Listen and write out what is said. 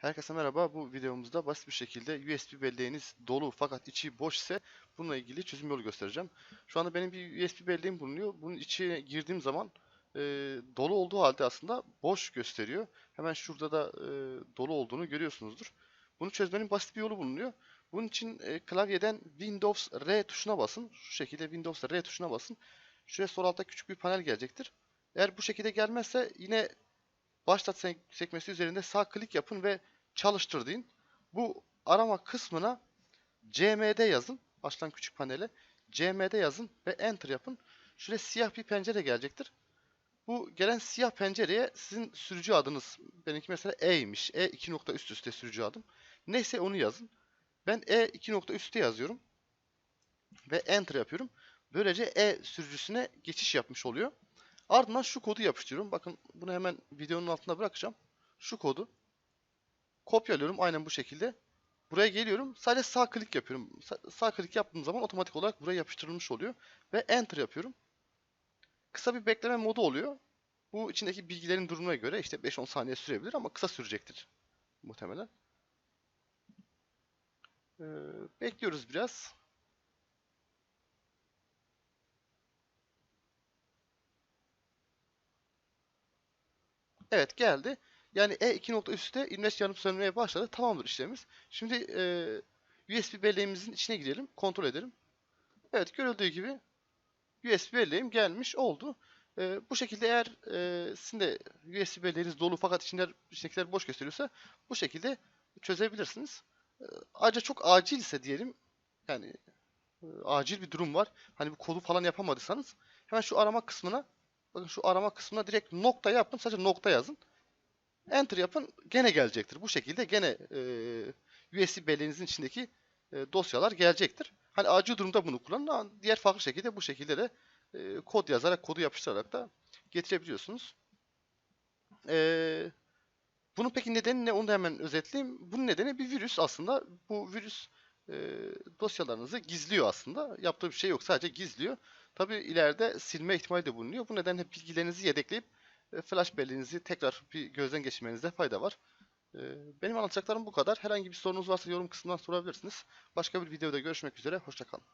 Herkese merhaba. Bu videomuzda basit bir şekilde USB belleğiniz dolu fakat içi boş ise bununla ilgili çözüm yolu göstereceğim. Şu anda benim bir USB belleğim bulunuyor. Bunun içine girdiğim zaman e, dolu olduğu halde aslında boş gösteriyor. Hemen şurada da e, dolu olduğunu görüyorsunuzdur. Bunu çözmenin basit bir yolu bulunuyor. Bunun için e, klavyeden Windows R tuşuna basın. Şu şekilde Windows R tuşuna basın. Şuraya sol altta küçük bir panel gelecektir. Eğer bu şekilde gelmezse yine başlat sek- sekmesi üzerinde sağ klik yapın ve çalıştır deyin. Bu arama kısmına CMD yazın. Baştan küçük panele. CMD yazın ve Enter yapın. Şuraya siyah bir pencere gelecektir. Bu gelen siyah pencereye sizin sürücü adınız, benimki mesela E'ymiş. E 2 nokta üst üste sürücü adım. Neyse onu yazın. Ben E 2 nokta üstte yazıyorum. Ve Enter yapıyorum. Böylece E sürücüsüne geçiş yapmış oluyor. Ardından şu kodu yapıştırıyorum. Bakın bunu hemen videonun altına bırakacağım. Şu kodu kopyalıyorum aynen bu şekilde. Buraya geliyorum. Sadece sağ klik yapıyorum. Sa- sağ klik yaptığım zaman otomatik olarak buraya yapıştırılmış oluyor. Ve Enter yapıyorum. Kısa bir bekleme modu oluyor. Bu içindeki bilgilerin durumuna göre işte 5-10 saniye sürebilir ama kısa sürecektir muhtemelen. Ee, bekliyoruz biraz. Evet geldi. Yani E 2 nokta üstte imleç yanıp sönmeye başladı. Tamamdır işlemimiz. Şimdi e, USB belleğimizin içine girelim. Kontrol edelim. Evet görüldüğü gibi USB belleğim gelmiş oldu. E, bu şekilde eğer e, sizin de USB belleğiniz dolu fakat içinde içindekiler boş gösteriyorsa bu şekilde çözebilirsiniz. E, ayrıca çok acilse diyelim yani e, acil bir durum var. Hani bu kodu falan yapamadıysanız hemen şu arama kısmına bakın şu arama kısmına direkt nokta yaptım. Sadece nokta yazın. Enter yapın gene gelecektir. Bu şekilde gene e, USB belleğinizin içindeki e, dosyalar gelecektir. Hani acil durumda bunu kullanın diğer farklı şekilde bu şekilde de e, kod yazarak, kodu yapıştırarak da getirebiliyorsunuz. E, bunun peki nedeni ne onu da hemen özetleyeyim. Bunun nedeni bir virüs aslında. Bu virüs e, dosyalarınızı gizliyor aslında. Yaptığı bir şey yok sadece gizliyor. Tabi ileride silme ihtimali de bulunuyor. Bu nedenle bilgilerinizi yedekleyip e, flash belleğinizi tekrar bir gözden geçirmenizde fayda var. E, Benim anlatacaklarım bu kadar. Herhangi bir sorunuz varsa yorum kısmından sorabilirsiniz. Başka bir videoda görüşmek üzere. Hoşçakalın.